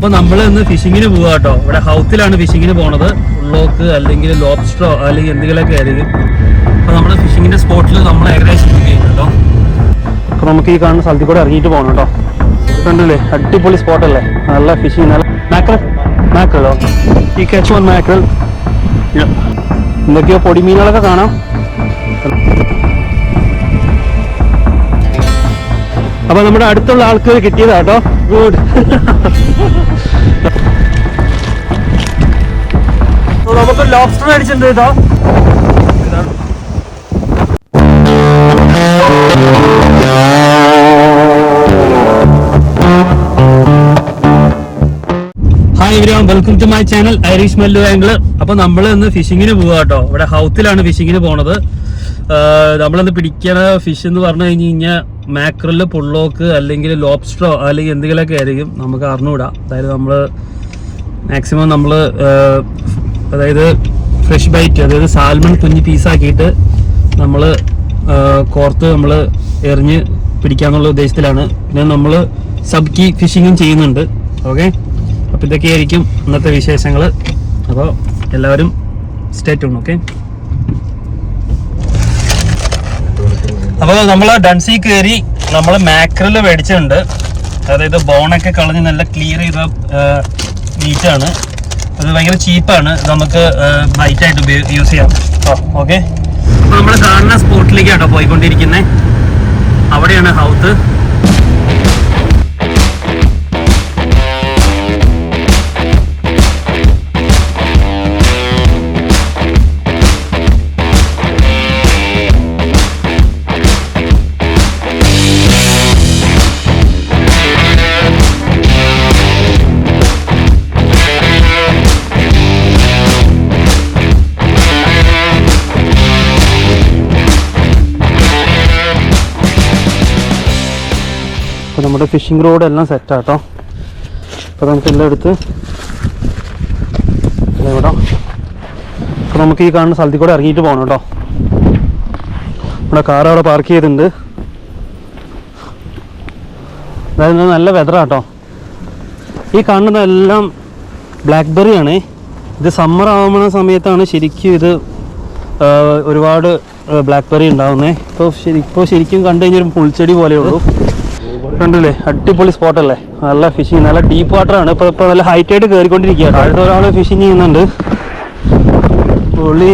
അപ്പൊ നമ്മൾ ഇന്ന് ഫിഷിങ്ങിന് പോവുക കേട്ടോ ഇവിടെ ഹൗത്തിലാണ് ഫിഷിങ്ങിന് പോണത്. ഉള്ളോക്ക് അല്ലെങ്കിൽ ലോബ്സ്റ്ററോ അല്ലെങ്കിൽ എന്തെങ്കിലുമൊക്കെ ആയിരിക്കും. അപ്പൊ നമ്മൾ ഫിഷിങ്ങിന്റെ സ്പോട്ടിൽ നമ്മൾ ഏകദേശം കേട്ടോ അപ്പൊ നമുക്ക് ഈ കാണുന്ന സ്ഥലത്തിൽ കൂടെ ഇറങ്ങിയിട്ട് പോകണം കേട്ടോ കണ്ടില്ലേ അടിപൊളി സ്പോട്ട് അല്ലേ? നല്ല ഫിഷിങ് നല്ല മാക്രൽ മാക്രലോ ഈ കാച്ച് വൺ മാക്രൽ എന്തൊക്കെയോ പൊടിമീനുകളൊക്കെ കാണാം. അപ്പൊ നമ്മുടെ അടുത്തുള്ള ആൾക്ക് കിട്ടിയതാട്ടോ ഗുഡ്. ലോബ്സ്റ്റർ മേടിച്ചിട്ടുണ്ട് welcome to my channel Irish Mallu angle അപ്പൊ നമ്മൾ ഇന്ന് ഫിഷിങ്ങിന് പോവാ കേട്ടോ. ഇവിടെ ഹൗത്തിലാണ് ഫിഷിങ്ങിന് പോണത്. നമ്മളിന്ന് പിടിക്കണ ഫിഷ് എന്ന് പറഞ്ഞു കഴിഞ്ഞ് കഴിഞ്ഞാൽ മാക്രൽ പുള്ളോക്ക് അല്ലെങ്കിൽ ലോബ്സ്റ്ററോ അല്ലെങ്കിൽ എന്തെങ്കിലുമൊക്കെ ആയിരിക്കും. നമുക്ക് അറിഞ്ഞുകൂടാ. അതായത് നമ്മൾ മാക്സിമം നമ്മൾ അതായത് ഫ്രഷ് ബൈറ്റ് അതായത് സാൽമൺ കുഞ്ഞ് പീസാക്കിയിട്ട് നമ്മൾ കോർത്ത് നമ്മൾ എറിഞ്ഞ് പിടിക്കാന്നുള്ള ഉദ്ദേശത്തിലാണ്. പിന്നെ നമ്മൾ സബ് സബ്കി ഫിഷിങ്ങും ചെയ്യുന്നുണ്ട്. ഓക്കെ അപ്പോൾ ഇതൊക്കെയായിരിക്കും ഇന്നത്തെ വിശേഷങ്ങൾ അപ്പോൾ എല്ലാവരും സ്റ്റേറ്റ് ഓക്കെ അപ്പോൾ നമ്മൾ ഡൺസി കയറി നമ്മൾ മാക്രൽ മേടിച്ചിട്ടുണ്ട്. അതായത് ബോണൊക്കെ കളഞ്ഞ് നല്ല ക്ലിയർ ചെയ്ത മീറ്റാണ് അത് ഭയങ്കര ചീപ്പാണ്. നമുക്ക് ബൈറ്റ് ആയിട്ട് ഉപയോഗ യൂസ് ചെയ്യാം. ഓക്കെ നമ്മൾ കാണുന്ന സ്പോട്ടിലേക്കാട്ടോ പോയിക്കൊണ്ടിരിക്കുന്നത് അവിടെയാണ് ഹൗത്ത്. നമ്മുടെ ഫിഷിംഗ് റോഡ് എല്ലാം സെറ്റ് ആട്ടോ. അപ്പോൾ നമുക്ക് എല്ലാം എടുത്ത് എല്ലാം വിടാം അപ്പോൾ നമുക്ക് ഈ കാണുന്ന സ്ഥലത്തിൽ കൂടെ ഇറങ്ങിയിട്ട് പോകണം കേട്ടോ. നമ്മുടെ കാർ അവിടെ പാർക്ക് ചെയ്തിട്ടുണ്ട്. അതായത് നല്ല വെതറാട്ടോ ഈ കാണുന്നതെല്ലാം ബ്ലാക്ക്ബെറി ആണ്. ഇത് സമ്മർ ആവുന്ന സമയത്താണ് ശരിക്കും ഇത് ഒരുപാട് ബ്ലാക്ക്ബെറി ഉണ്ടാവുന്നത് ഇപ്പോൾ ശരി ഇപ്പോൾ ശരിക്കും കണ്ടു കഴിഞ്ഞൊരു ഒരു പുൽച്ചെടി പോലെയുള്ളൂ കണ്ടില്ലേ? അടിപൊളി സ്പോട്ടല്ലേ നല്ല ഫിഷിങ് നല്ല ഡീപ്പ് വാട്ടർ ആണ്. ഇപ്പൊ ഇപ്പൊ നല്ല ഹൈറ്റ് ആയിട്ട് കയറിക്കൊണ്ടിരിക്കുകയാണ് അടുത്ത ഒരാൾ ഫിഷിങ് ചെയ്യുന്നുണ്ട്. പുള്ളി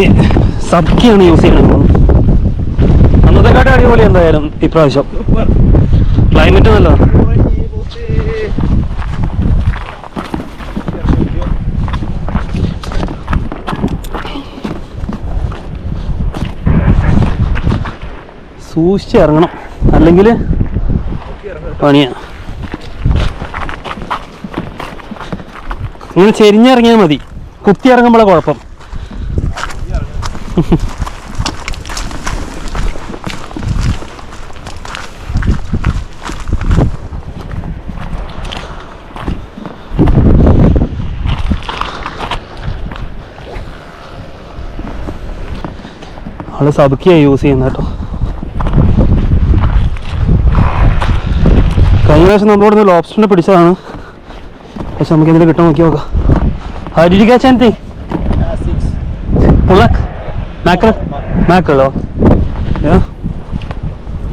സബ്ക്കിയാണ് യൂസ് ചെയ്യുന്നത്. അന്നത്തെക്കാട്ടും അടിപൊളി എന്തായാലും ഇപ്രാവശ്യം. ക്ലൈമറ്റ് നല്ലതാണ് സൂക്ഷിച്ച് ഇറങ്ങണം അല്ലെങ്കിൽ പണിയാ. ഇങ്ങനെ ചെരിഞ്ഞിറങ്ങിയാൽ മതി. കുത്തി ഇറങ്ങുമ്പോഴേ കുഴപ്പം. ആൾ സബുക്കിയാണ് യൂസ് ചെയ്യുന്നത് കേട്ടോ. കഴിഞ്ഞ പ്രാവശ്യം നമ്മളോട് ലോബ്സ്റ്ററിനെ പിടിച്ചതാണ് പക്ഷെ നമുക്ക് എന്തെങ്കിലും കിട്ടാൻ നോക്കി നോക്കാം Hariji catch anything? Pulak? Mackerel? Mackerel, oh. Yeah?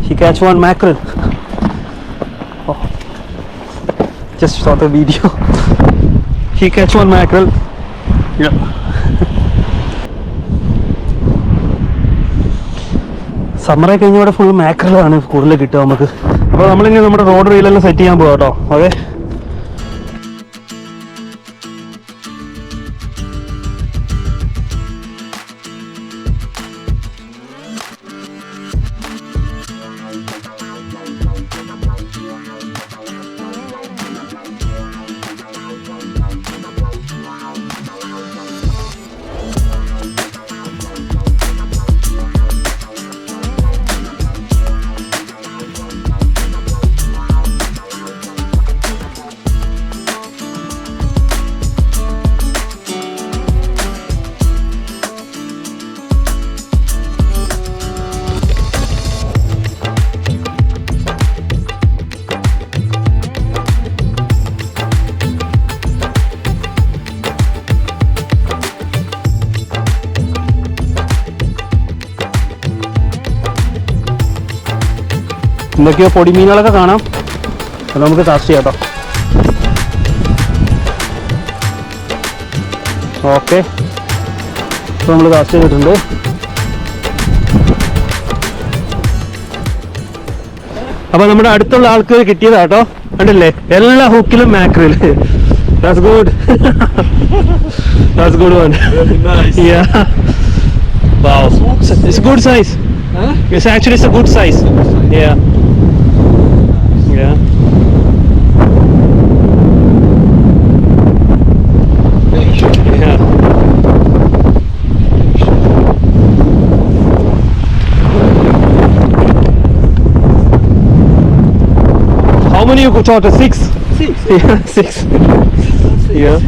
He catch one mackerel. Oh. Just saw the video. he catch one mackerel. Yeah. സമ്മറെ കഴിഞ്ഞ ഇവിടെ ഫുൾ മാക്രലാണ് കൂടുതൽ കിട്ടുക നമുക്ക് അപ്പോൾ നമ്മളിനി നമ്മുടെ റോഡ് റീലെല്ലാം സെറ്റ് ചെയ്യാൻ പോകാം കേട്ടോ ഓക്കെ എന്തൊക്കെയോ പൊടിമീനുകളൊക്കെ കാണാം അത് നമുക്ക് കാസ്റ്റ് ചെയ്യാം കേട്ടോ ഓക്കെ ഇപ്പോൾ നമ്മൾ കാസ്റ്റ് ചെയ്തിട്ടുണ്ട് അപ്പോൾ നമ്മുടെ അടുത്തുള്ള ആൾക്ക് കിട്ടിയതാ കേട്ടോ കണ്ടില്ലേ എല്ലാ ഹുക്കിലും mackerel that's good that's good one nice. Yeah. Wow. It's good size. Huh? It's actually it's a good size. Yeah. Yeah. How many you could caught? Six. Six. Yeah, six. Yeah.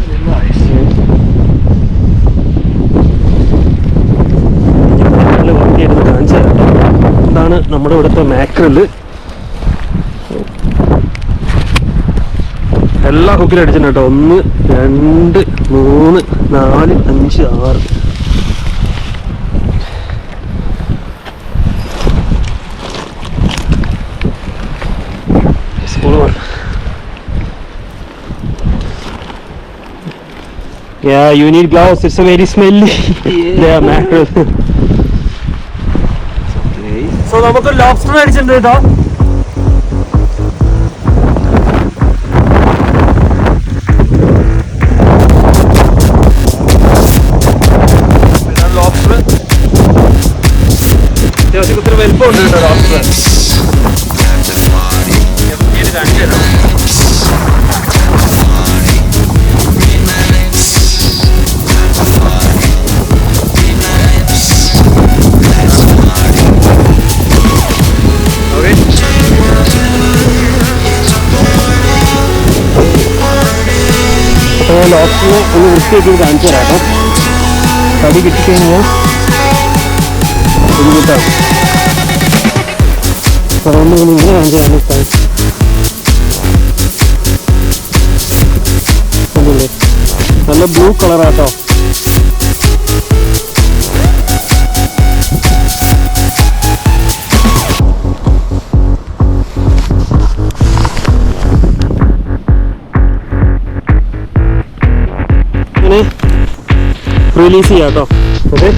Very nice. ഇതാണ് നമ്മുടെ ഇവിടുത്തെ mackerel എല്ലാ ഹുക്കിലും അടിച്ചിട്ടുണ്ട് കേട്ടോ ഒന്ന് രണ്ട് മൂന്ന് നാല് അഞ്ച് ആറ്. Yeah, you need gloves. It's very smelly. they are mackerel. so, നമുക്ക് ലോബ്സ്റ്റർ അടിച്ചിട്ടുണ്ട് കേട്ടോ അപ്പോൾ ലോബ്സ്റ്ററിനെ ഒന്ന് വൃത്തിയാക്കി കാണിച്ചു തരാം കേട്ടോ. തടി കിട്ടിക്കഴിഞ്ഞാൽ ഇപ്പം. നല്ല ബ്ലൂ കളറാട്ടോ റിലീസ് ചെയ്യാം കേട്ടോ ഓക്കെ